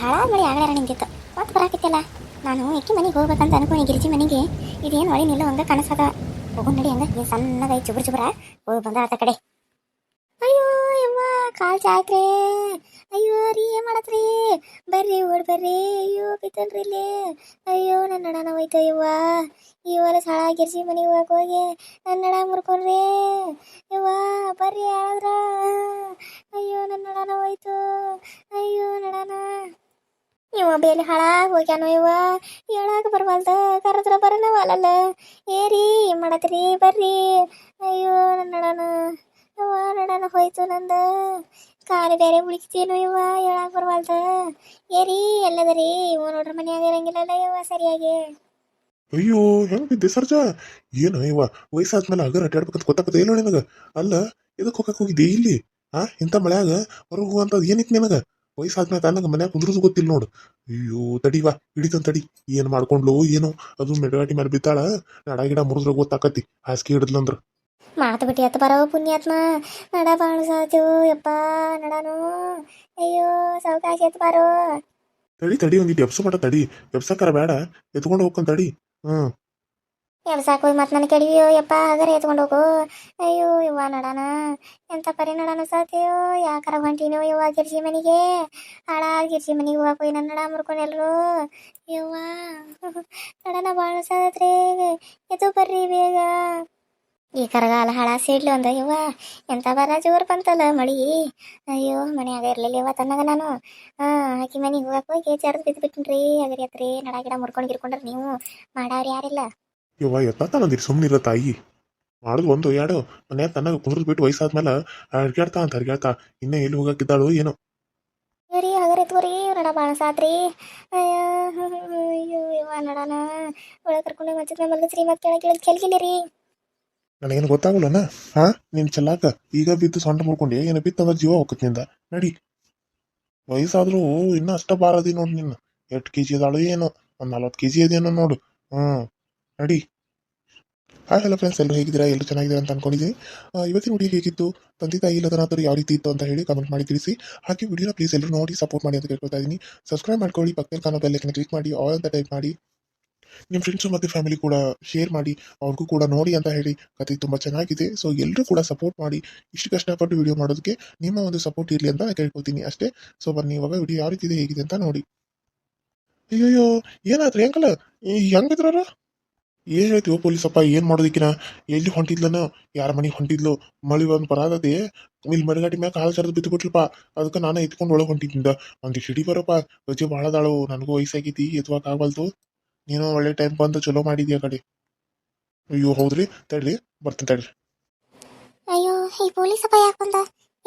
ಹಾಳಾದ ಮಳೆ ಆಗಲಾರ ನಿಂತಿತ್ತು. ಮತ್ತೆ ಬರಾಕತ್ತಿಲ್ಲ. ನಾನು ಎಕ್ಕಿ ಮನೆಗೆ ಹೋಗ್ಬೇಕಂತ ಅನ್ಕೊಂಡು, ಗಿರಿಜಿ ಮನೆಗೆ. ಇದೇನು ಒಳಿ ನಿಲ್ಲ ಹಂಗ ಕಾಣಿಸದ ಹೋಗು ನಡಿ ಹಂಗ. ಏನು ಸಣ್ಣದಾಗಿ ಚುಬ್ರ ಚುಬ್ರ. ಹೋಗಿ ಬಂದ ಆತ ಕಡೆ. ಅಯ್ಯೋ, ಯವ್ವ, ಕಾಲ್ ಚಾಯ್ತ್ರಿ. ಅಯ್ಯೋ, ರೀ, ಏನ್ ಮಾಡತ್ರಿ? ಬರ್ರಿ, ಓಡ್ ಬರ್ರಿ. ಅಯ್ಯೋ ಬಿತ್ತಲ್ರಿ ಇಲ್ಲಿ. ಅಯ್ಯೋ ನನ್ನ ನಡನ ಹೋಯ್ತು ಯವ್ವ. ಈ ಸಾಳ ಗಿರ್ಜಿ ಮನೆಗೆ ಹೋಗಕ್ ಹೋಗಿ. ನನ್ನ ನಡ ಮುರ್ಕೊಂಡ್ರಿ. ಯವ್ವ, ಬರ್ರಿ, ಯಾರಾದ್ರ. ಅಯ್ಯೋ ನನ್ನ ನಡನ ಹೋಯ್ತು ಅಯ್ಯೋ ನಡನ ಇವ ಬೇಲಿ ಹಾಳಾಗಿ ಹೋಗ್ಯಾನೋ ಇವ? ಹೇಳಾಕ ಬರ್ವಲ್ದ? ಕರೆದ್ರ ಬರನವಲ್ಲ ಏರಿ ಮಾಡತ್ರಿ ಬರ್ರಿ. ಅಯ್ಯೋ, ನನ್ನ ಯವ್ವ ನಡನ ಹೋಯ್ತು ನಂದ. ಕಾಲು ಬೇರೆ ಉಳಿತೇನೋ ಇವ ಹೇಳಾಕ ಬರ್ವಲ್ದ? ಏರಿ, ಎಲ್ಲದರಿ? ಇವ ನೋಡ್ರ ಮನ್ಯಾಗ ಇರಂಗಿಲ್ಲಲ್ಲ ಇವ ಸರಿಯಾಗಿ. ಅಯ್ಯೋ, ಹೆಂಗ್ ಬಿದ್ದೆ ಸರ್ಜ? ಏನು ಇವ, ವಯಸ್ಸಾದ್ಮೇಲೆ ಅಗರ್ ಅಡ್ಡಾಡ್ಬೇಕಂತ ಗೊತ್ತಾಗತ್ತೆ ಇಲ್ಲ ನಿನಗ? ಅಲ್ಲ ಇದಕ್ಕೆ ಹೋಗಕ್ ಹೋಗಿದ್ದೆ ಇಲ್ಲಿ? ಆ, ಇಂಥ ಮಳ್ಯಾಗ ಹೊರಗೆ ಹೋಗುವಂಥದ್ದು ಏನಿತ್ತು ನಿನಗ? ವಯಸ್ಸಾದ್ಮೇಲೆ ತನಗ ಮನ್ಯಾಗ ಕುಂದ್ರದು ಗೊತ್ತಿಲ್ಲ ನೋಡು. ಅಯ್ಯೋ ತಡಿವಾ ಹಿಡಿತನ್ ತಡಿ. ಏನು ಮಾಡ್ಕೊಂಡ್ಲು ಏನೋ ಅದು ಮೆಡಗಾಟಿ ಮೇಲೆ ಬಿದ್ದಾಳ. ನಡ ಗಿಡ ಮುರಿದ್ರೆ ಗೊತ್ತಾಕತಿ. ಹಾಸಿಗೆ ಹಿಡಿದ್ಲಂದ್ರ. ಮಾತು ಬಿಟ್ಟು ಎತ್ತ ಬರೋ ಪುಣ್ಯಾತ್ಮ. ನಡ ಬಾಳು ಸಾಚು ಯಪ್ಪ ನಡನು. ಅಯ್ಯೋ ಸಾವಕಾಶ ಎತ್ತ ಬಾರೋ. ತಡಿ ತಡಿ ಒಂದಿಟ್ಟು ಎಪ್ಸು ಮಾಡ ತಡಿ. ಎಪ್ಸಕ್ಕಾರ ಬೇಡ ಎತ್ಕೊಂಡು ಹೋಗ್ಕೊಂಡ್ ತಡಿ. ಹ್ಮ್. ಎಬ್ಸಾಕ್ ಸಾಕು ಮತ್ತೆ ನನ್ನ ಕೆಡವಿಯೋ ಯಪ್ಪ, ಹಾಗಾರೆ ಎತ್ಕೊಂಡು ಹೋಗು. ಅಯ್ಯೋ ಇವ್ವ ನಡಾನ. ಎಂತ ಪರಿ ನಡಾನ ಸಾತ್ಯೋ ಯಾಕಾರ ಹೊಂಟಿನೋ ಯವ್ವ, ಗಿರ್ಜಿ ಮನೆಗೆ. ಹಾಳ ಗಿರ್ಜಿ ಮನೆಗೆ ಹೋಗಕ್ಕೆ ಹೋಗಿ ನನ್ನ ನಡ ಮುರ್ಕೊಂಡು ಎಲ್ರು. ಯವ್ವ. ನಡನ ಬಾಳ ಸಾತ್ರಿ ಎದ್ದು ಬರ್ರಿ ಬೇಗ. ಈ ಕರಗಾಲ ಹಾಳ ಸೀಡ್ಲು ಅಂದ, ಯವ್ವ. ಎಂತ ಬರ ಜೋರು ಬಂತಲ್ಲ ಮಳಿ. ಅಯ್ಯೋ, ಮನ್ಯಾಗ ಇರ್ಲಿಲ್ಲ ಇವ ತನ್ನಗ ನಾನು. ಹಾ ಆಕಿ ಮನೆಗೆ ಹೋಗಕ್ಕೆ ಹೋಗಿ ಜರ್ದು ಬಿದ್ದು ಬಿಟ್ಟಿನ್ರಿ ಅಗರಿ ಹತ್ರಿ ನಡ ಗಿಡ ಮುರ್ಕೊಂಡು ಗಿರ್ಕೊಂಡ್ರಿ ನೀವು. ಮಾಡವ್ರು ಯಾರಿಲ್ಲ. ಯವ್ವ ಎತ್ತಾನಂದಿರಿ ಸುಮ್ಮನಿರ ತಾಯಿ. ಮಾಡೋದು ಒಂದು ಎರಡು. ಮನ್ಯಾಗ ತನ್ನ ಕುಂದ್ರದ್ ಬಿಟ್ಟು ವಯಸ್ಸಾದ್ಮೇಲೆ ಅಡ್ಗಾಡ್ತಾ ಅಂತ ಅಡ್ಗಾಡ್ತಾ ಇನ್ನೇ ಎಲ್ಲಿ ಹೋಗಕ್ಕಿದ್ದಾಳು ಏನೋ. ರೀ ಹಗರ ಎತ್ಕೋರಿ ನಡ ಬಾಳ ಸಾತ್ರಿ. ಅಯ್ಯೋ ಇವ ನಡನ. ಒಳಗೆ ಕರ್ಕೊಂಡೆ ಮಚ್ಚಿದ ಮಲಗಿಸ್ರಿ ಮತ್ತೆ ಕೆಳಗೆ ಇಳಿದು ಕೆಲ್ಗಿಲ್ಲ ನನಗೇನು ಗೊತ್ತಾಗಲ್ಲನ? ಹಾ ನಿನ್ ಚೆಲ್ಲಾಕ? ಈಗ ಬಿದ್ದು ಸೊಂಟ ಮುಡ್ಕೊಂಡೆ ಏನು ಬಿತ್ತು ಅಂದ್ರೆ ಜೀವ ಹೋಗತ್ನಿಂದ ನಡಿ. ವಯಸ್ಸಾದ್ರೂ ಇನ್ನೂ ಅಷ್ಟ ಬಾರದಿ ನೋಡು ನಿನ್ನ. ಎಷ್ಟು ಕೆ ಜಿ ಇದಾಳು ಏನೋ ಒಂದ್ ನಲ್ವತ್ತು ಕೆ ಜಿ ಇದೇನೋ ನೋಡು. ಹ್ಮ್ ನಡಿ. ಹಾಯ್ ಹಲೋ ಫ್ರೆಂಡ್ಸ್ ಎಲ್ಲರೂ ಹೇಗಿದ್ದೀರಾ? ಎಲ್ಲರೂ ಚೆನ್ನಾಗಿದ್ದೀರಾ ಅಂತ ಅನ್ಕೊಂಡಿದ್ದೀನಿ. ಇವತ್ತಿನ ವಿಡಿಯೋ ಹೇಗಿತ್ತು? ತಂದೆ, ತಾಯಿ ಇಲ್ಲದನಾದರೂ ಯಾವ ರೀತಿ ಇತ್ತು ಅಂತ ಹೇಳಿ ಕಮೆಂಟ್ ಮಾಡಿ ತಿಳಿಸಿ. ಹಾಗೆ ವಿಡಿಯೋನ ಪ್ಲೀಸ್ ಎಲ್ಲರೂ ನೋಡಿ ಸಪೋರ್ಟ್ ಮಾಡಿ ಅಂತ ಕೇಳ್ಕೊತಾ ಇದ್ದೀನಿ. ಸಬ್ಸ್ಕ್ರೈಬ್ ಮಾಡ್ಕೊಳ್ಳಿ, ಪಕ್ಕದಲ್ಲಿ ಕಾಣೋ ಬೆಲ್ಲೈಕನ್ನ ಕ್ಲಿಕ್ ಮಾಡಿ ಆಲ್ ಅಂತ ಟೈಪ್ ಮಾಡಿ. ನಿಮ್ಮ ಫ್ರೆಂಡ್ಸು ಮತ್ತು ಫ್ಯಾಮಿಲಿ ಕೂಡ ಶೇರ್ ಮಾಡಿ, ಅವ್ರಿಗೂ ಕೂಡ ನೋಡಿ ಅಂತ ಹೇಳಿ. ಕತೆ ತುಂಬ ಚೆನ್ನಾಗಿದೆ. ಸೊ ಎಲ್ಲರೂ ಕೂಡ ಸಪೋರ್ಟ್ ಮಾಡಿ. ಇಷ್ಟು ಕಷ್ಟಪಟ್ಟು ವಿಡಿಯೋ ಮಾಡೋದಕ್ಕೆ ನಿಮ್ಮ ಒಂದು ಸಪೋರ್ಟ್ ಇರಲಿ ಅಂತ ಕೇಳ್ಕೊಳ್ತೀನಿ ಅಷ್ಟೇ. ಸೊ ಬನ್ನಿ, ಇವಾಗ ವಿಡಿಯೋ ಯಾವ ರೀತಿ ಇದೆ, ಹೇಗಿದೆ ಅಂತ ನೋಡಿ. ಅಯ್ಯಯ್ಯೋ ಏನಾದ್ರಿ ಅಂಕಲ್ ಹೆಂಗಿದ್ರವ್ರ? ಏನ್ ಹೇಳ್ತೀವೋ ಪೊಲೀಸಪ್ಪ, ಏನ್ ಮಾಡೋದಿಕ್ಕಿನ? ಎಲ್ಲಿ ಹೊಂಟಿದ್ಲನ? ಯಾರ ಮನೆಗೆ ಹೊಂಟಿದ್ಲು? ಮಳಿ ಒಂದು ಬರಾದದೆ ಇಲ್ಲಿ ಮರಗಾಟಿ ಮ್ಯಾಗ ಕಾಲು ಸರಿದು ಬಿದ್ದು ಬಿಟ್ಲಪ್ಪ ಅದಕ್ಕೆ ನಾನು ಎತ್ಕೊಂಡು ಒಳಗೆ ಹೊಂಟಿದ್ದ ಒಂದು ಸಿಡಿ ಬರಪ್ಪ. ರಜೆ ಭಾಳ ಅದಾಳು ನನಗೂ ವಯಸ್ಸಾಗೈತಿ ಎತ್ವಾಕ್ ಆಗಲ್ತು ನೀನು ಒಳ್ಳೆ ಟೈಮ್ ಬಂದು ಚಲೋ ಮಾಡಿದ್ಯಾ ಕಡೆ? ಅಯ್ಯೋ, ಹೌದ್ರಿ? ತಡ್ರಿ, ಬರ್ತೀನಿ ತಡ್ರಿ. ಅಯ್ಯೋ, ಈ ಪೊಲೀಸಪ್ಪ ಯಾಕೆ ಬಂದ?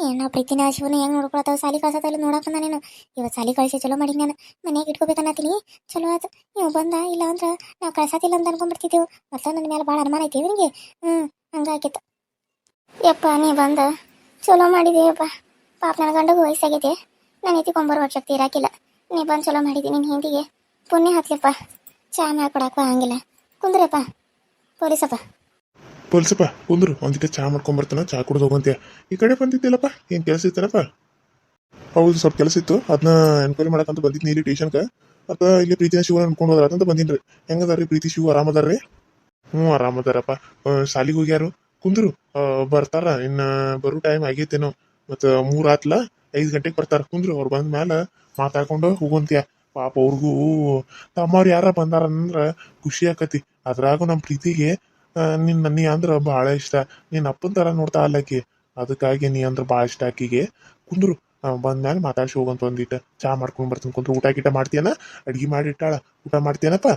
ಏನೋ ಪ್ರೀತಿನ ಶಿವನ ಹೆಂಗ್ ನೋಡ್ಕೊಳತ್ತಾವ ಸಾಲಿ ಕಳ್ಸತ್ತಲ್ಲ ನೋಡಕ್ ನಾನೇನು. ನೀನು ಇವತ್ತು ಸಾಲಿ ಕಳಿಸಿ ಚಲೋ ಮಾಡಿ ನಾನು. ಮನೆಗೆ ಇಟ್ಕೋಬೇಕನ್ನತೀನಿ ಚಲೋ ಆಯ್ತು ನೀವು ಬಂದ ಇಲ್ಲ ಅಂದ್ರೆ ನಾವು ಕಳ್ಸತ್ತಿಲ್ಲ ಅಂತ ಅನ್ಕೊಂಡ್ಬಿಡ್ತಿದ್ದೆವು ಮತ್ತೆ ನನ್ನ ಮೇಲೆ ಭಾಳ ಅನುಮಾನ ಐತಿ ಇವನಿಗೆ ಹ್ಞೂ ಹಂಗಾಗಿತ್ತು ಯಪ್ಪ, ನೀ ಬಂದ. ಚಲೋ ಮಾಡಿದೆಯಪ್ಪ ಪಾಪ ನನ್ನ ಗಂಡಗೂ ವಯಸ್ಸಾಗಿದೆ ನಾನು ಎತ್ತಿಕೊಂಬರುವ ಶಕ್ತಿ ಇರಾಕಿಲ್ಲ. ನೀ ಬಂದು ಚಲೋ ಮಾಡಿದ್ದೀನಿ ನಿನ್ನ ಹಿಂದಿಗೆ. ಪುಣ್ಯ ಹತ್ಲಪ್ಪ ಚಾ ಮಾಡ್ಕೊಡಕ್ಕ ಹಂಗಿಲ್ಲ. ಕುಂದ್ರಪ್ಪ. ಪೊಲೀಸಪ್ಪ. ಪೊಲೀಸಪ್ಪ, ಕುಂದ್ರು ಒಂದಿಟ ಚಾ ಮಾಡ್ಕೊಂಬರ್ತಾನೆ ಚಹಾ ಕುಡ್ದು ಹೋಗಂತೆ ಈ ಕಡೆ ಬಂದಿದ್ದಿಲ್ಲಪ್ಪ, ಏನು ಕೆಲಸ ಇತ್ತಲ್ಲಪ್ಪ ಹೌದು, ಸ್ವಲ್ಪ ಕೆಲಸ ಇತ್ತು. ಅದನ್ನ ಎನ್ಕ್ವೈರಿ ಮಾಡಕ್ಕಂತ ಬಂದಿದ್ನಿ ಇಲ್ಲಿ ಟ್ಯೂಷನ್ಗೆ ಅದ ಇಲ್ಲಿ ಪ್ರೀತಿನ ಶಿವ ಅನ್ಕೊಂಡು ಹೋದ್ರ ಅಂತ ಬಂದಿನ್ರಿ. ಹೆಂಗದಾರ್ರಿ ಪ್ರೀತಿ ಶಿವ, ಆರಾಮದಾರ್ರಿ? ಹ್ಞೂ ಆರಾಮದಾರಪ್ಪ. ಶಾಲಿಗೆ ಹೋಗ್ಯಾರು. ಕುಂದ್ರು ಬರ್ತಾರ. ಇನ್ನ ಬರೋ ಟೈಮ್ ಆಗೈತೇನೋ. ಮತ್ತು ಮೂರು ಆತ್ಲ, ಐದು ಗಂಟೆಗೆ ಬರ್ತಾರ. ಕುಂದ್ರು, ಅವ್ರು ಬಂದ ಮೇಲೆ ಮಾತಾಡ್ಕೊಂಡು ಹೋಗಂತೀಯ. ಪಾಪ ಅವ್ರಿಗೂ ತಮ್ಮವ್ರು ಯಾರ ಬಂದಾರ ಅಂದ್ರೆ ಖುಷಿ ಆಕತಿ. ಅದ್ರಾಗೂ ನಮ್ಮ ಪ್ರೀತಿಗೆ ನಿನ್ನ ನೀ ಅಂದ್ರೆ ಭಾಳ ಇಷ್ಟ. ನಿನ್ನ ಅಪ್ಪನ ತರ ನೋಡ್ತಾ ಅಲ್ಲಕಿ ಅದಕ್ಕಾಗಿ ನೀ ಅಂದ್ರೆ ಭಾಳ ಇಷ್ಟ ಆಕಿಗೆ. ಕುಂದ್ರು ಬಂದ ಮ್ಯಾಲ ಮಾತಾಡ್ಸಿ ಹೋಗಂತ ಒಂದಿಟ್ಟ. ಚಾ ಮಾಡ್ಕೊಂಡ್ ಬರ್ತೀನಿ. ಕುಂದ್ರು, ಊಟ ಗೀಟ ಮಾಡ್ತೀಯನ? ಅಡ್ಗಿ ಮಾಡಿಟ್ಟಾಳ. ಊಟ ಮಾಡ್ತೀಯನಪ್ಪ?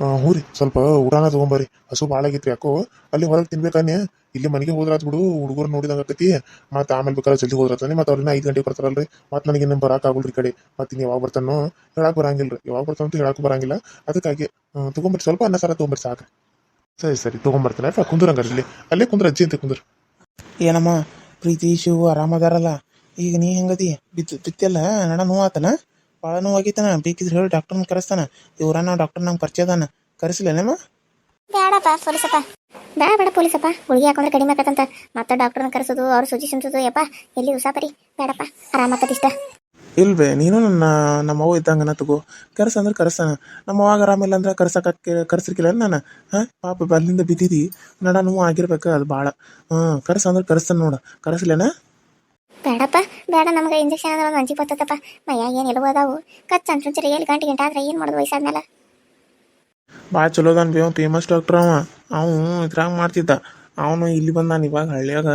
ಹ್ಞೂ ರೀ. ಸ್ವಲ್ಪ ಊಟನ ತಗೊಂಬರಿ ಹಸು ಭಾಳ ಆಗೈತ್ರಿ ಯಾಕೋ. ಅಲ್ಲಿ ಹೊರಗೆ ತಿನ್ಬೇಕಾನೆ ಇಲ್ಲಿ ಮನೆಗೆ ಹೋದ್ರಾತ್ ಬಿಡು. ಹುಡುಗರು ನೋಡಿದಂಗ ಆಕತಿ. ಮತ್ತೆ ಆಮೇಲೆ ಬೇಕಾದ್ರೆ ಜಲ್ದಿ ಹೋದ್ರತಾನೆ ಮತ್ತೆ ಅವ್ರನ್ನ ಐದು ಗಂಟೆಗೆ ಬರ್ತಾರಲ್ರಿ ಮತ್ತೆ ನನಗೆ ಇನ್ನೂ ಈ ಕಡೆ. ಮತ್ತೆ ಇನ್ನು ಯಾವಾಗ ಬರ್ತಾನೋ ಹೇಳಕ್ ರೀ ಯಾವಾಗ ಬರ್ತಾನಂತ ಅಂತ ಹೇಳಕ್ ಬರಂಗಿಲ್ಲ. ಅದಕ್ಕಾಗಿ ತಗೊಂಬರ್ರಿ. ಸ್ವಲ್ಪ ಅನ್ನ ಸಾರ ತಗೊಂಬರ್ರಿ ಸಾಕು ಸರಿ ಸರಿ ತಗೊಂಬರ್ತಾನೆ. ಆಯ್ತಾ? ಕುಂದ್ರಂಗಾರ ಇಲ್ಲಿ ಅಲ್ಲೇ ಕುಂದ್ರ ಅಜ್ಜಿ ಅಂತ ಕುಂದ್ರ. ಏನಮ್ಮ ಪ್ರೀತಿ ಶಿವು ಆರಾಮದಾರಲ್ಲ? ಈಗ ನೀ ಹೆಂಗದಿ? ಬಿತ್ತು ಬಿತ್ತಿಯಲ್ಲ? ನಡ ನೋವಾತನ? ಭಾಳ ನೋವಾಗೈತನ? ಬೇಕಿದ್ರೆ ಹೇಳಿ ಡಾಕ್ಟರ್ನ ಕರೆಸ್ತಾನ. ಇವ್ರ ನಾವು ಡಾಕ್ಟರ್ ನಂಗೆ ಪರಿಚಯ ಅದಾನ. ಕರೆಸ್ಲೇನಮ್ಮ? ಬೇಡಪ್ಪ ಪೊಲೀಸಪ್ಪ. ಬೇಡ ಬೇಡ ಪೊಲೀಸಪ್ಪ. ಹುಡುಗಿ ಹಾಕೊಂಡ್ರೆ ಕಡಿಮೆ ಆಗತ್ತಂತ ಮತ್ತೆ ಡಾಕ್ಟರ್ನ ಕರೆಸೋದು ಅವ್ರು ಸೂಚಿ ಸಿಂಚೋದು ಯಪ್ಪ ಎಲ್ಲಿ ಉಸಾಪರಿ? ಬೇಡಪ್ಪ ಆರಾಮಾಕತ್ತಿಷ್ಟ. ಇಲ್ವೇ ನೀನು ನನ್ನ ನಮ್ಮವ್ವ ಇದ್ದಂಗನ ತಗೋ. ಕರ್ಸ ಅಂದ್ರೆ ಕರ್ಸನ ನಮ್ಮ ಅವಾಗ ಆರಾಮಿಲ್ಲ ಅಂದ್ರೆ ಕರ್ಸಕ್ಕೆ ಕರ್ಸಿರ್ಕಿಲ್ಲ ನಾನು? ಹಾಂ? ಪಾಪ ಅಲ್ಲಿಂದ ಬಿದ್ದಿದಿ. ನಡ ನೋವು ಆಗಿರ್ಬೇಕು ಅದು ಭಾಳ ಹಾಂ ಕರ್ಸ ಅಂದ್ರೆ ಕರ್ಸ್ತಾನೆ ನೋಡು. ಕರೆಸಲೇನ ಬೇಡಪ್ಪ ಬೇಡ ನಮ್ಗೆ ಇಂಜೆಕ್ಷನ್ ಅಂದ್ರೆ ಅಂಜಿ ಬರ್ತದಪ್ಪ. ಮೈಯಾಗ ಏನು ಎಲುವು ಅದಾವು? ಕಚ್ ಅಂಚುಂಚರಿ ಏಳು ಗಂಟೆ ಗಂಟೆ ಆದ್ರೆ ಏನು ಮಾಡೋದು ವಯಸ್ಸಾದ್ಮೇಲೆ? ಭಾಳ ಚಲೋ ಅದಾನ ಬಿ ಫೇಮಸ್ ಡಾಕ್ಟ್ರ್ ಅವ. ಅವನು ಇದ್ರಾಗ ಮಾಡ್ತಿದ್ದ. ಅವನು ಇಲ್ಲಿ ಬಂದು ನಾನು ಇವಾಗ ಹಳ್ಳಿಯಾಗ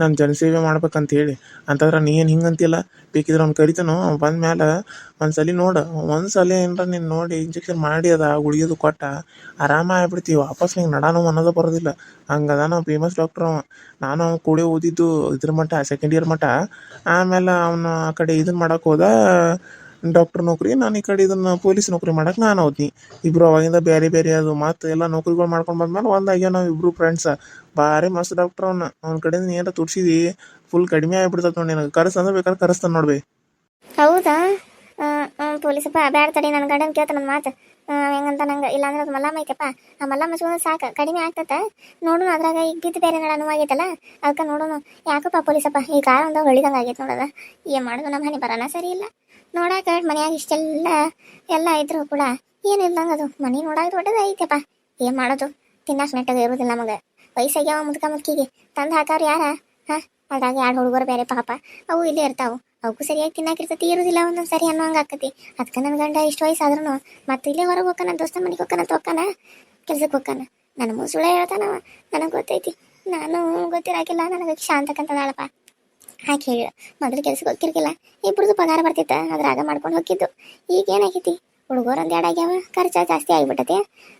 ನಾನು ಜನಸೇವೆ ಮಾಡ್ಬೇಕಂತ ಹೇಳಿ. ಅಂತಂದ್ರೆ ನೀ ಏನು ಹಿಂಗೆ ಅಂತಿಲ್ಲ ಬೇಕಿದ್ರೆ ಅವ್ನು ಕರಿತಾನೋ. ಅವ್ನು ಬಂದ ಮ್ಯಾಲೆ ಒಂದ್ಸಲಿ ನೋಡು. ಒಂದು ಸಲ ಏನಾರ ನೀನು ನೋಡಿ ಇಂಜೆಕ್ಷನ್ ಮಾಡಿ ಅದ ಗುಳಿಗೆದು ಕೊಟ್ಟ ಆರಾಮ ಆಗ್ಬಿಡ್ತೀವಿ ವಾಪಸ್ ನಿಂಗೆ ನಡಾನು ಅನ್ನೋದು ಬರೋದಿಲ್ಲ. ಹಂಗದ ನಾವು ಫೇಮಸ್ ಡಾಕ್ಟ್ರ್ ಅವ. ನಾನು ಅವ್ನು ಕೂಡ ಓದಿದ್ದು ಇದ್ರ ಮಟ್ಟ ಸೆಕೆಂಡ್ ಇಯರ್ ಮಟ್ಟ. ಆಮೇಲೆ ಅವನು ಆ ಕಡೆ ಇದನ್ನ ಮಾಡೋಕೆ ಹೋದ. ಡಾಕ್ಟರ್ ನೌಕರಿ, ನಾನು ಈ ಕಡೆ ಇದನ್ನ ಪೊಲೀಸ್ ನೌಕರಿ ಮಾಡಕ್ಕೆ ನಾನು ಹೋದ್ನಿ. ಇಬ್ರು ಅವಾಗಿಂದ ಬೇರೆ ಬೇರೆ ಅದು ಮತ್ತೆ ಎಲ್ಲ ನೌಕರಿಗಳು ಮಾಡ್ಕೊಂಡು ಬಂದ್ಮೇಲೆ ಒಂದಾಗ್ಯಾವ ನಾವು ಇಬ್ರು ಫ್ರೆಂಡ್ಸ್ ಭಾರಿ ಮಸ್ತ್ ಡಾಕ್ಟರ್ ಅವ್ನ. ಅವ್ನ ಕಡೆಯಿಂದ ಏನಾರ ತುರ್ಸಿದಿ ಫುಲ್ ಕಡಿಮೆ ಆಗ್ಬಿಡ್ತದ ನೋಡಿ ನನಗೆ. ಕರೆಸ್ ಅಂದ್ರೆ ಬೇಕಾದ್ರೆ ಕರೆಸ್ತಾನೆ ನೋಡ್ಬಿ ಹೌದಾ? ಪೊಲೀಸಪ್ಪ ಬ್ಯಾಡ ತಡಿ ನನ್ನ ಗಂಡನ ಕೇಳ್ತ ನನ್ನ ಮಾತು. ಹೆಂಗಂತ ನಂಗೆ, ಇಲ್ಲಾಂದ್ರೆ ಅದು ಮಲ್ಲಮ್ಮ ಐತಪ್ಪ. ಆ ಮಲ್ಲಮ್ಮ ಸುಮ್ಮನೆ ಸಾಕು, ಕಡಿಮೆ ಆಗ್ತತ. ನೋಡೋಣ ಅದ್ರಾಗ ಈಗ ಬಿದ್ದು ಬೇರೆ ನಡ ನೋವಾಗೈತಲ್ಲ ಅದಕ್ಕೆ ನೋಡೋಣ ಯಾಕಪ್ಪ ಪೊಲೀಸಪ್ಪ ಈ ಕಾರ ಒಂದು ಹೊಳಿದಂಗೆ ಆಗೈತೆ ನೋಡೋದ ಏನು ಮಾಡೋದು ನಮ್ಮ ಹನಿ ಬರೋಣ ಸರಿ ಇಲ್ಲ. ನೋಡಾಕ ಮನ್ಯಾಗ ಇಷ್ಟೆಲ್ಲ ಎಲ್ಲ ಇದ್ರು ಕೂಡ ಏನಿಲ್ಲಂಗೆ ಅದು. ಮನೆ ನೋಡಾಕ ದೊಡ್ಡದು ಐತಪ್ಪ ಏನ್ ಮಾಡೋದು? ತಿನ್ನಕ್ಕೆ ನೆಟ್ಟಗೆ ಇರೋದಿಲ್ಲ ನಮಗ. ವಯಸ್ಸಾಗ್ಯಾವ ಮುದ್ಕ ಮುದ್ಕಿಗೆ. ತಂದು ಹಾಕವ್ರು ಯಾರ? ಹಾ? ಅದ್ರಾಗ ಎರಡು ಹುಡುಗರು ಬೇರೆ ಪಾಪ. ಅವು ಇಲ್ಲೇ ಇರ್ತಾವು. ಅವಕ್ಕೂ ಸರಿಯಾಗಿ ತಿನ್ನಾಕಿರ್ತತಿ ಇರೋದಿಲ್ಲ ಒಂದೊಂದು ಸರಿ ಅನ್ನೋ ಹಂಗೆ ಆಕತಿ. ಅದಕ್ಕೆ ನನ್ನ ಗಂಡ ಇಷ್ಟು ವಯಸ್ಸಾದ್ರೂ ಮತ್ತೆ ಇಲ್ಲೇ ಹೊರಗೆ ಹೋಗ್ಕನ ದೋಸ್ತ ಮನೆಗೆ ಹೋಗ್ಕನ ಹೋಗ್ತಾನ ಕೆಲ್ಸಕ್ಕೆ ಹೋಗ್ಕನ ನನ್ನ ಮುಸುಳೆ ಹೇಳ್ತಾನವ. ನನಗೆ ಗೊತ್ತೈತಿ. ನಾನು ಗೊತ್ತಿರಾಕಿಲ್ಲ. ನನಗೆ ಶಾಂತಕ್ಕಂತದಾಳಪ್ಪ. ಹಾಕಿ ಹೇಳಿ ಮೊದಲು ಕೆಲ್ಸಕ್ಕೆ ಹೋಗಿರ್ಕಿಲ್ಲ ಇಬ್ಬರದು ಪಗಾರ ಬರ್ತಿತ್ತ. ಅದ್ರಾಗ ಮಾಡ್ಕೊಂಡು ಹೋಗಿದ್ದು ಈಗ ಏನಾಗೈತಿ? ಹುಡುಗರು ಒಂದು ಎರಡು ಆಗ್ಯಾವ. ಖರ್ಚು ಜಾಸ್ತಿ ಆಗಿಬಿಟ್ಟತೆ.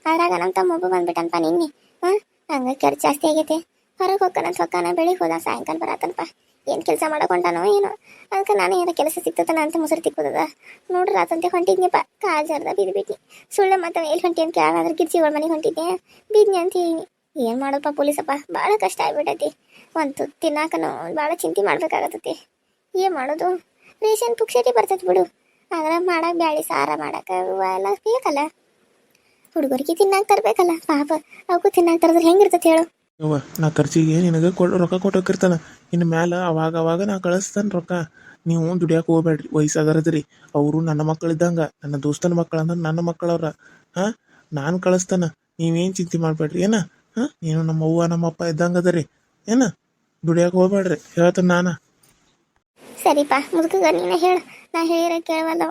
ಅದ್ರಾಗ ನಮ್ಮ ತಮ್ಮ ಒಬ್ಬ ಬಂದ್ಬಿಟ್ಟನಪ್ಪ ನಿನ್ನೆ. ಹಾಂ? ಹಂಗೆ ಖರ್ಚು ಜಾಸ್ತಿ ಆಗೈತೆ. ಹೊರಗೆ ಹೋಗ್ಕನಂತ ಹೊಕ್ಕನ ಬೆಳಿಗ್ಗೆ ಹೋದ. ಸಾಯಂಕಾಲ ಬರತ್ತನಪ್ಪ ಏನು ಕೆಲಸ ಮಾಡಕೊಂಡಾನೋ ಏನೋ. ಅದಕ್ಕೆ ನಾನು ಏನೋ ಕೆಲಸ ಸಿಗ್ತದನ ಅಂತ ಮುಸುರು ತಿಕ್ಕದ ನೋಡ್ರಿ ಆತಂತೆ ಹೊಂಟಿದ್ನಿಪ್ಪ ಕಾಲ್ ಜರ್ದ ಬಿದ್ದು ಬಿಟ್ನಿ ಸುಳ್ಳು ಮತ್ತೆ ಎಲ್ಲಿ ಹೊಂಟಿ ಅಂತ ಕೇಳಾದ್ರೆ ಗಿರ್ಜಿಗಳ ಮನೆಗೆ ಹೊಂಟಿದ್ದೆ ಬಿದ್ನಿ ಅಂತ ಹೇಳಿನಿ ಏನು ಮಾಡೋಪ್ಪ ಪೊಲೀಸಪ್ಪ? ಭಾಳ ಕಷ್ಟ ಆಗ್ಬಿಟ್ಟೈತಿ. ಒಂದು ತಿನ್ನಾಕನು ಭಾಳ ಚಿಂತೆ ಮಾಡ್ಬೇಕಾಗತ್ತೈತಿ. ಏನು ಮಾಡೋದು? ರೇಷನ್ ಪುಕ್ಷಟಿ ಬರ್ತೈತಿ ಬಿಡು. ಆದ್ರೆ ಮಾಡಕ್ಕೆ ಬ್ಯಾಳಿ ಸಾರ ಮಾಡಕ್ಕೆ ಎಲ್ಲ ಬೇಕಲ್ಲ. ಹುಡುಗರಿಗೆ ತಿನ್ನಾಕ ತರ್ಬೇಕಲ್ಲ, ಪಾಪ. ಅವಕ್ಕೂ ತಿನ್ನಾಕ ತರದ್ರೆ ಹೆಂಗಿರ್ತೈತಿ ಹೇಳು? ಯವ್ವ, ನಾ ಖರ್ಚಿಗೆ ನಿನಗೆ ರೊಕ್ಕ ಇರ್ತಾನ ಇನ್ನು ಮ್ಯಾಲ ಅವಾಗ ಅವಾಗ ನಾ ಕಳಿಸ್ತಾನೆ ರೊಕ್ಕ. ನೀವು ದುಡಿಯಾಕೆ ಹೋಗ್ಬೇಡ್ರಿ ವಯಸ್ಸಾಗರದ್ರಿ. ಅವರು ನನ್ನ ಮಕ್ಕಳಿದ್ದಂಗೆ, ನನ್ನ ದೋಸ್ತನ ಮಕ್ಕಳು ಅಂದ್ರೆ ನನ್ನ ಮಕ್ಕಳವ್ರ. ಹಾಂ? ನಾನು ಕಳಿಸ್ತಾನ. ನೀವೇನು ಚಿಂತೆ ಮಾಡಬೇಡ್ರಿ ಏನ? ಹಾಂ? ನಮ್ಮ ಅವ್ವ ನಮ್ಮ ಅಪ್ಪ ಇದ್ದಂಗೆ ಅದರಿ ಏನ? ದುಡಿಯಾಕ ಹೋಗ್ಬೇಡ್ರಿ ಹೇಳ್ತೇನೆ ನಾನು. ಸರಿಪಾ ಮುದುಕಗ ನೀನ ಹೇಳು. ನಾ ಹೇಳಿರ ಕೇಳವಲ್ಲ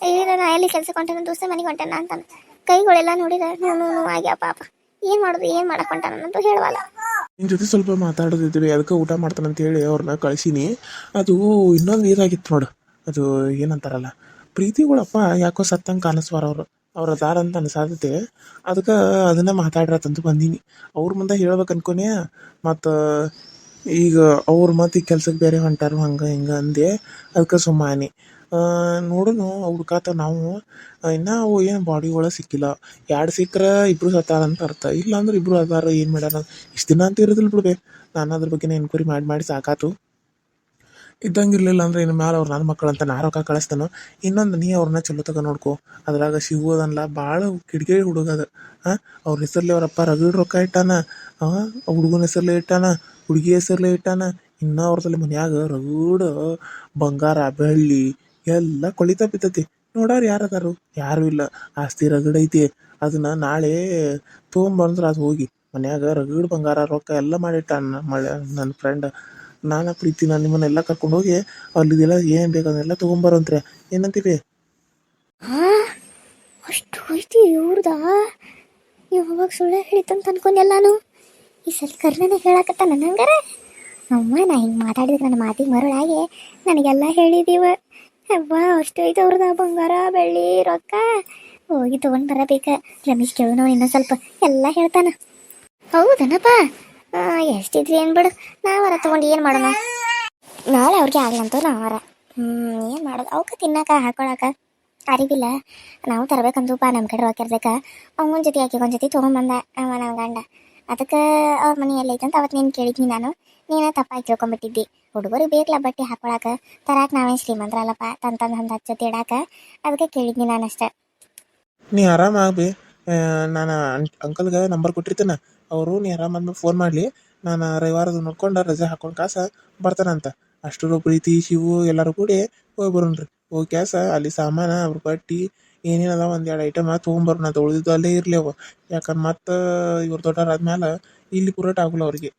ಹೇಳಿರ ನಾ ಎಲ್ಲಿ ಕೆಲಸ ಕೊಂಟೇನ ದೋಸ್ತ ಮನೆಗೆ ಹೊಂಟೇನ ಅಂತಾನೆ ಕೈಗಳೆಲ್ಲ ನೋಡಿದ ನಾನು ಆಗ್ಯಾವ ಪಾಪ. ಏನು ಮಾಡೋದು ಏನು ಮಾಡಕ್ ಅಂತ ಹೇಳವಲ್ಲ. ನಿನ್ ಜೊತೆ ಸ್ವಲ್ಪ ಮಾತಾಡೋದಿದ್ವಿ ಅದಕ್ಕೆ ಊಟ ಮಾಡ್ತಾನಂತ ಹೇಳಿ ಅವ್ರನ್ನ ಕಳಿಸಿನಿ. ಅದು ಇನ್ನೊಂದು ಇದಾಗಿತ್ತು ನೋಡು. ಅದು ಏನಂತಾರಲ್ಲ ಪ್ರೀತಿಗಳಪ್ಪ ಯಾಕೋ ಸತ್ತಂಗೆ ಕಾಣಿಸ್ವಾರ ಅವರು ಅವ್ರ ಅದಾರ ಅಂತ ಅನ್ಸಾತೈತೆ. ಅದಕ್ಕೆ ಅದನ್ನ ಮಾತಾಡ್ರತಂತ ಬಂದೀನಿ. ಅವ್ರ ಮುಂದೆ ಹೇಳ್ಬೇಕು ಅನ್ಕೊನೆ ಮತ್ತು ಈಗ ಅವ್ರು ಮತ್ತೆ ಈ ಕೆಲ್ಸಕ್ಕೆ ಬೇರೆ ಹೊಂಟಾರು ಹಂಗೆ ಹಿಂಗೆ ಅಂದೆ. ಅದಕ್ಕೆ ಸುಮ್ಮನೆ ನೋಡುನು ಹುಡ್ಕಾತ ನಾವು ಇನ್ನೂ ಅವು ಏನು ಬಾಡಿ ಒಳಗೆ ಸಿಕ್ಕಿಲ್ಲ. ಎರಡು ಸಿಕ್ಕರೆ ಇಬ್ರು ಸತ್ತಾರ ಅಂತ ಅರ್ಥ. ಇಲ್ಲ ಅಂದ್ರೆ ಇಬ್ರು ಅದಾರ ಏನು ಮಾಡ್ಯಾರ ಇಷ್ಟು ದಿನ ಅಂತ ಇರೋದಿಲ್ಲ ಬಿಡ್ಬೇಕು ನಾನು ಅದ್ರ ಬಗ್ಗೆ ಎನ್ಕ್ವೈರಿ ಮಾಡಿ ಮಾಡಿ ಸಾಕಾತು. ಇದ್ದಂಗೆ ಇರಲಿಲ್ಲ ಅಂದ್ರೆ ಇನ್ನು ಮ್ಯಾಲೆ ಅವ್ರು ನನ್ನ ಮಕ್ಕಳು ಅಂತ ರೊಕ್ಕ ಕಳಿಸ್ತಾನೋ? ಇನ್ನೊಂದು ನೀ ಅವ್ರನ್ನ ಚಲೋತಕ ನೋಡ್ಕೋ. ಅದ್ರಾಗ ಸಿಗೋದನ್ಲ ಭಾಳ ಕಿಡಿಗೆ ಹುಡುಗ ಅದು. ಹಾಂ? ಅವ್ರ ಹೆಸರ್ಲಿ ಅವರಪ್ಪ ರಗಡ್ ರೊಕ್ಕ ಇಟ್ಟಾನ. ಹುಡುಗನ ಹೆಸರ್ಲೆ ಇಟ್ಟಾನ. ಹುಡುಗಿ ಹೆಸರ್ಲೆ ಇಟ್ಟಾನ. ಇನ್ನೂ ಅವ್ರದಲ್ಲಿ ಮನ್ಯಾಗ ರಗಡ್, ಬಂಗಾರ, ಬೆಳ್ಳಿ ಎಲ್ಲ ಕೊಳಿತ ಬಿತ್ತತಿ. ನೋಡಾರ ಯಾರದಾರು? ಯಾರು ಇಲ್ಲ. ಆಸ್ತಿ ರಗಡ್ ಐತಿ. ಅದನ್ನ ನಾಳೆ ತೊಗೊಂಬಂದ್ರೆ ಅದು ಹೋಗಿ. ಮನ್ಯಾಗ ರಗಡ್, ಬಂಗಾರ, ರೊಕ್ಕ ಎಲ್ಲ ಮಾಡಿಟ್ಟಾನ ಮಳೆ ನನ್ನ ಫ್ರೆಂಡ್ ನಾನು ಪ್ರೀತಿ, ನಾನು ನಿಮ್ಮನ್ನೆಲ್ಲ ಕರ್ಕೊಂಡು ಹೋಗಿ ಅಲ್ಲಿದೆಲ್ಲ ಏನು ಬೇಕು ಅದನ್ನೆಲ್ಲ ತೊಗೊಂಬರಂತ್ರೆ. ಏನಂತೀವಿ ಅಷ್ಟು ಐತಿ ಇವ್ರದ? ಯಾವಾಗ ಸುಳ್ಳು ಹೇಳಿತಂತ ಅನ್ಕೊಂಡೆಲ್ಲಾನು ಈ ಸಲ ಕರ್ಣನೆ ಹೇಳಕತ್ತ ನನಂಗಾರ ಅಮ್ಮ, ನಾ ಹಿಂಗೆ ಮಾತಾಡಿದ್ರೆ ನನ್ನ ಮಾತಿಗೆ ಮರಳಾಗೆ ನನಗೆಲ್ಲ ಹೇಳಿದೀವ. ಅವ್ವ ಅಷ್ಟು ಐತೆ ಅವ್ರದ? ಬಂಗಾರ, ಬೆಳ್ಳಿ, ರೊಕ್ಕ. ಹೋಗಿ ತೊಗೊಂಡು ಬರಬೇಕ. ರಮೇಶ್ ಕೇಳೋಣ ಇನ್ನೊಂದು ಸ್ವಲ್ಪ ಎಲ್ಲ ಹೇಳ್ತಾನ. ಹೌದನಪ್ಪ. ಎಷ್ಟಿದ್ರಿ ಏನು ಬಿಡು. ನಾವರ ತಗೊಂಡು ಏನು ಮಾಡೋಣ? ನಾಳೆ ಅವ್ರಿಗೆ ಆಗ್ಲಂತ ನಾವರ ಹ್ಞೂ ಏನು ಮಾಡೋದು? ಅವಕ್ಕೆ ತಿನ್ನಕ, ಹಾಕೊಳಕ ಅರಿವಿಲ್ಲ. ನಾವು ತರಬೇಕಂತಪ್ಪ ನಮ್ಮ ಕಡೆ ರೊಕ್ಕ ಅವನ್ ಅವನ ಜೊತೆ ಆಕಿ ಒಂದು ಜೊತೆ ತೊಗೊಂಬಂದ? ಅವ ನಮ್ಮ ಗಂಡ. ಅದಕ್ಕೆ ಅವ್ರ ಮನೆಯಲ್ಲಿ ಐತಂತ ಅವತ್ತು ನೀನು ಕೇಳಿದ್ನಿ ನಾನು. ನೀನು ತಪ್ಪಾಗಿ ತಿಳ್ಕೊಂಬಿಟ್ಟಿದ್ದಿ. ಹುಡುಗರಿಗೆ ಬೇಕಲ್ಲ ಬಟ್ಟೆ ಹಾಕೊಳಕ. ತರಾಕ ನಾವೇನು ಶ್ರೀಮಂತರಲ್ಲಪ್ಪ ತಂದು ಒಂದು ಹತ್ತು ಜೊತೆ ಇಡಾಕ. ಅದಕ್ಕೆ ಕೇಳಿದ್ನಿ ನಾನು ಅಷ್ಟೇ ನೀ ಆರಾಮಾಗಿ ನಾನು ಅಂಕಲ್ಗೆ ನಂಬರ್ ಕೊಟ್ಟಿರ್ತೇನೆ. ಅವರು ನೀ ಆರಾಮಾದ್ಮೇಲೆ ಫೋನ್ ಮಾಡಲಿ. ನಾನು ರವಿವಾರದ ನೋಡ್ಕೊಂಡು ರಜೆ ಹಾಕೊಂಡು ಕಾಸ ಬರ್ತಾನಂತ ಅಷ್ಟರು ಪ್ರೀತಿ, ಶಿವು ಎಲ್ಲರೂ ಕೂಡಿ ಹೋಗಿ ಬರೋಣ್ರಿ. ಹೋಗಿ ಕ್ಯಾಸ, ಅಲ್ಲಿ ಸಾಮಾನು ಅವ್ರ ಬಟ್ಟಿ ಏನೇನದ ಒಂದೆರಡು ಐಟಮ್ ತೊಗೊಂಬರೋಣ ಅದು ಉಳಿದಿದ್ದು ಅಲ್ಲೇ ಇರಲಿ ಅವ ಯಾಕಂದ್ರೆ ಮತ್ತೆ ಇವ್ರು ದೊಡ್ಡವರಾದ್ಮೇಲೆ ಇಲ್ಲಿ ಪುರೋಟ ಆಗಲ್ಲ ಅವ್ರಿಗೆ.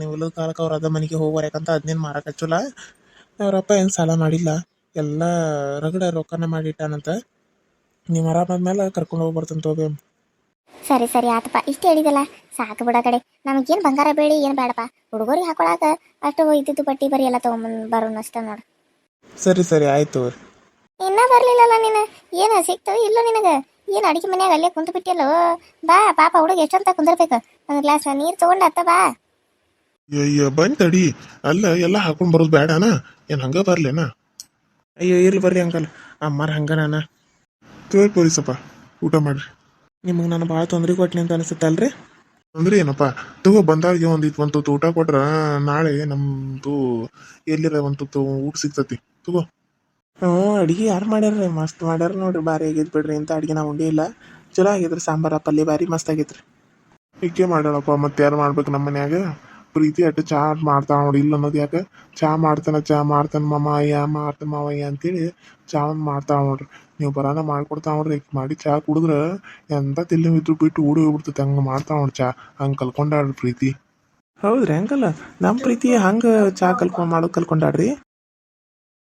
ನೀವು ಇಲ್ಲದ ಕಾಲಕ್ಕೆ ಅವ್ರು ಅದ ಮನೆಗೆ ಹೋಗ್ಬಾರ ಯಾಕಂತ ಅದನ್ನೇನು ಮಾರಕ್ಕೆ ಹಚ್ಚಲ್ಲ. ಅವರಪ್ಪ ಏನು ಸಾಲ ಮಾಡಿಲ್ಲ. ಎಲ್ಲ ರಗಡ ರೊಕ್ಕನ ಮಾಡಿಟ್ಟಾನಂತ. ನೀವು ಆರಾಮಾದ್ಮೇಲೆ ಕರ್ಕೊಂಡು ಹೋಗಿ ಬರ್ತಾನೆ ತೋಬೆ ಸರಿ ಸರಿ ಆತಪ್ಪ. ಇಷ್ಟು ಹೇಳಿದಲ್ಲ. ಸಾಕು ಬಿಡ ಕಡೆ. ನಮಗೇನು ಬಂಗಾರ ಬೇಡಿ ಏನು ಬೇಡಪ್ಪ. ಹುಡುಗರಿಗೆ ಹಾಕೊಳಕ ಅಷ್ಟು ಇದ್ದಿದ್ದು ಬಟ್ಟಿ ಬರಿ ಎಲ್ಲ ತೊಗೊಂಬಂದು ಬರೋಣ ಅಷ್ಟೇ ನೋಡು. ಸರಿ ಸರಿ ಆಯ್ತು. ಇನ್ನ ಬರ್ಲಿಲ್ಲಲ್ಲ ನೀನು. ಏನು ಸಿಕ್ತು ಇಲ್ಲ ನಿನಗೆ. ಏನು ಅಡಿಗೆ ಮನ್ಯಾಗ ಅಲ್ಲೇ ಕುಂತು ಬಿಟ್ಟಿಯಲ್ಲೋ? ಬಾ ಪಾಪ ಹುಡುಗ ಎಷ್ಟಂತ ಕುಂದಿರ್ಬೇಕು. ಒಂದು ಗ್ಲಾಸ್ ನೀರು ತಗೊಂಡ ಅತ್ತ ಬಾ. ಅಯ್ಯ ಬಂದ್ ತಡಿ. ಅಲ್ಲ ಎಲ್ಲ ಹಾಕೊಂಡ್ ಬರೋದು ಬೇಡನ ಏನು ಹಂಗ ಬರ್ಲೇನ? ಅಯ್ಯೋ ಇರ್ಲಿ ಬರ್ರಿ ಅಂಕಲ್. ಅಮ್ಮಾರ ಹಂಗ ತೋರ್ ಪೊಲೀಸಪ್ಪ ಊಟ ಮಾಡ್ರಿ. ನಿಮಗೆ ನಾನು ಭಾಳ ತೊಂದರೆ ಕೊಟ್ನಿ ಅಂತ ಅನಿಸುತ್ತಲ್ರಿ? ಅಂದ್ರೆ ಏನಪ್ಪ ತಗೋ ಬಂದಾಳಗೆ ಒಂದು ಇದ್ ಒಂದು ತುತ್ತು ಊಟ ಕೊಟ್ರೆ ನಾಳೆ ನಮ್ಮದು ಎಲ್ಲಿರ ಒಂದು ತುತ್ತು ಊಟ ಸಿಗ್ತತಿ ತಗೋ. ಹ್ಞೂ ಅಡುಗೆ ಯಾರು ಮಾಡ್ಯಾರ ಮಸ್ತ್ ಮಾಡ್ಯಾರ ನೋಡ್ರಿ ಭಾರಿ ಆಗೈತೆ ಬಿಡ್ರಿ ಅಂತ ಅಡುಗೆ ನಾವು ಉಂಡಿಲ್ಲ ಇಲ್ಲ. ಚಲೋ ಆಗಿದ್ರಿ ಸಾಂಬಾರ ಪಲ್ಯ ಭಾರಿ ಮಸ್ತ್ ಆಗೈತ್ರಿ. ಇಕ್ಕೆ ಮಾಡ್ಯಾಳಪ್ಪ ಮತ್ತೆ ಯಾರು ಮಾಡ್ಬೇಕು ನಮ್ಮ ಮನ್ಯಾಗ? ಪ್ರೀತಿ ಅಟ್ಟ ಚಾ ಮಾಡ್ತಾ ನೋಡಿ, ಇಲ್ಲ ಅನ್ನೋದು ಯಾಕೆ? ಚಾ ಮಾಡ್ತಾನ ಚಾ ಮಾಡ್ತಾನ ಮಾಮಯ್ಯ ಮಾಡ್ತಾನೆ ಮಾವಯ್ಯ ಅಂತೇಳಿ ಚಾ ಒಂದು ಮಾಡ್ತಾವ ನೋಡ್ರಿ. ನೀವು ಬರಾನ ಮಾಡ್ಕೊಡ್ತಾವ ನೋಡ್ರಿ ಮಾಡಿ ಚಾ ಕುಡಿದ್ರೆ ಎಂತ ತಿಲ್ಲಿ ಇದ್ರು ಬಿಟ್ಟು ಊಡಿ ಹೋಗ್ಬಿಡ್ತೈತೆ, ಹಂಗ ಮಾಡ್ತಾವ ನೋಡ್ರಿ ಚಾ ಹಂಗ ಕಲ್ಕೊಂಡಾಡ್ರಿ ಪ್ರೀತಿ. ಹೌದ್ರಿ ಅಂಕಲ್ ನಮ್ಮ ಪ್ರೀತಿ ಹಂಗೆ ಚಾ ಕಲ್ಕೊಂಡ್ ಮಾಡೋದು ಕಲ್ಕೊಂಡಾಡ್ರಿ